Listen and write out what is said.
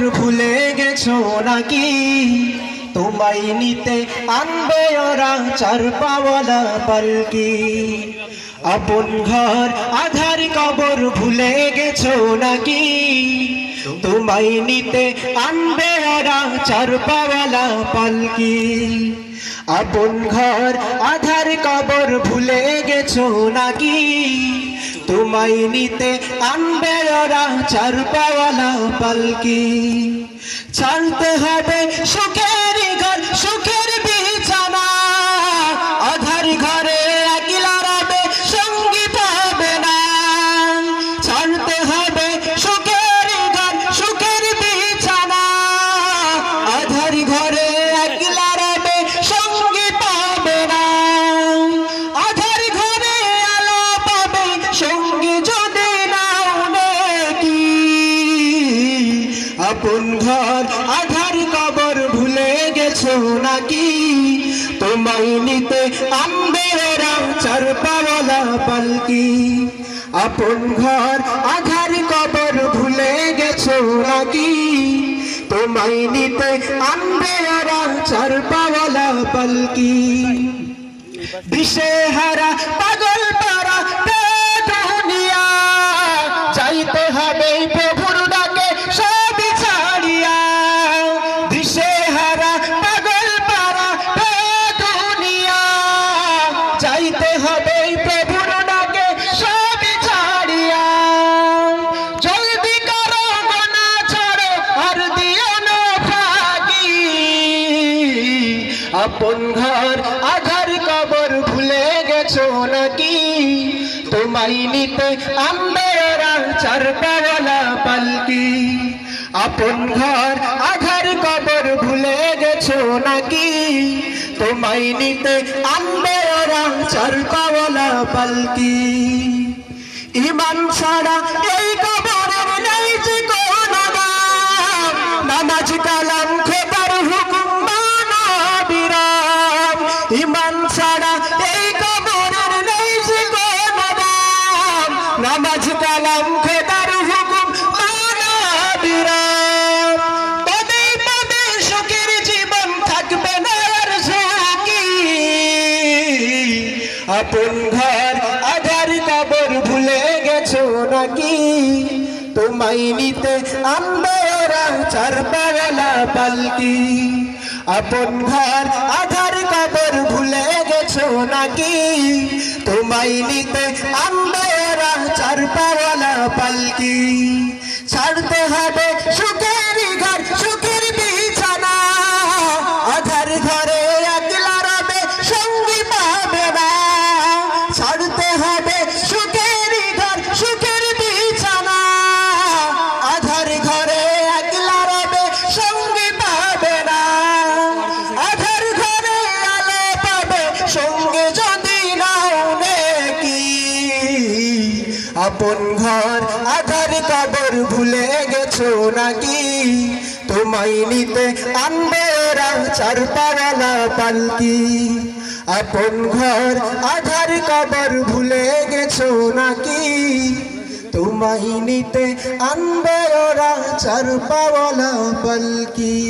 কবর ভুলে গেছো নাকি? তোমায় নিতে আনবে ওরা চার পাওয়ালা পালকি। আপন ঘর, আধার কবর ভুলে গেছো নাকি? তোমায় নিতে আনবে ওরা চার পাওয়ালা পালকি। আপন ঘর, আধার কবর ভুলে গেছো নাকি? তোমায় নিতে আনবে ওরা চার পাওয়ালা পালকি। ছাড়তে হবে সুখের ঘর সুখের আপন ঘর আধার কবর ভুলে গেছো নাকি? তোমায় নিতে আনবে ওরা চার পাওয়ালা পালকি। আপন ঘর আধার কবর ভুলে গেছো নাকি? তোমায় নিতে আনবে ওরা চার পাওয়ালা পালকি। দিশেহারা পাগল পারা যাইতে হবে আপন ঘর, আধার কবর ভুলে গেছো নাকি? তোমায় নিতে আনবে ওরা চার পাওয়ালা পালকি। আপন ঘর, আধার কবর ভুলে গেছো নাকি? তোমায় নিতে আনবে ওরা চার পাওয়ালা পালকি। ইমান ছাড়া এই কবরের নেই যে কোনো নামাজ কালাম নামাজ কালাম খোদার হুকুম মানা বিরাম পদে জীবন থাকবে না আর ঝুঁকি আপন ঘর আধার কবর ভুলে গেছো নাকি? তোমায় নিতে আনবে ওরা চার পালকি। আপন ঘর আধার কবর ভুলে গেছো নাকি? তোমায় নিতে আনবে চার পাওয়ালা পালকি। ছাড়তে হবে সুখের আপন ঘর, আধার কবর ভুলে গেছো নাকি? তোমায় নিতে আনবে ওরা চার পাওয়ালা পালকি। আপন ঘর, আধার কবর ভুলে গেছো নাকি? তোমায় নিতে আনবে ওরা চার পাওয়ালা পালকি।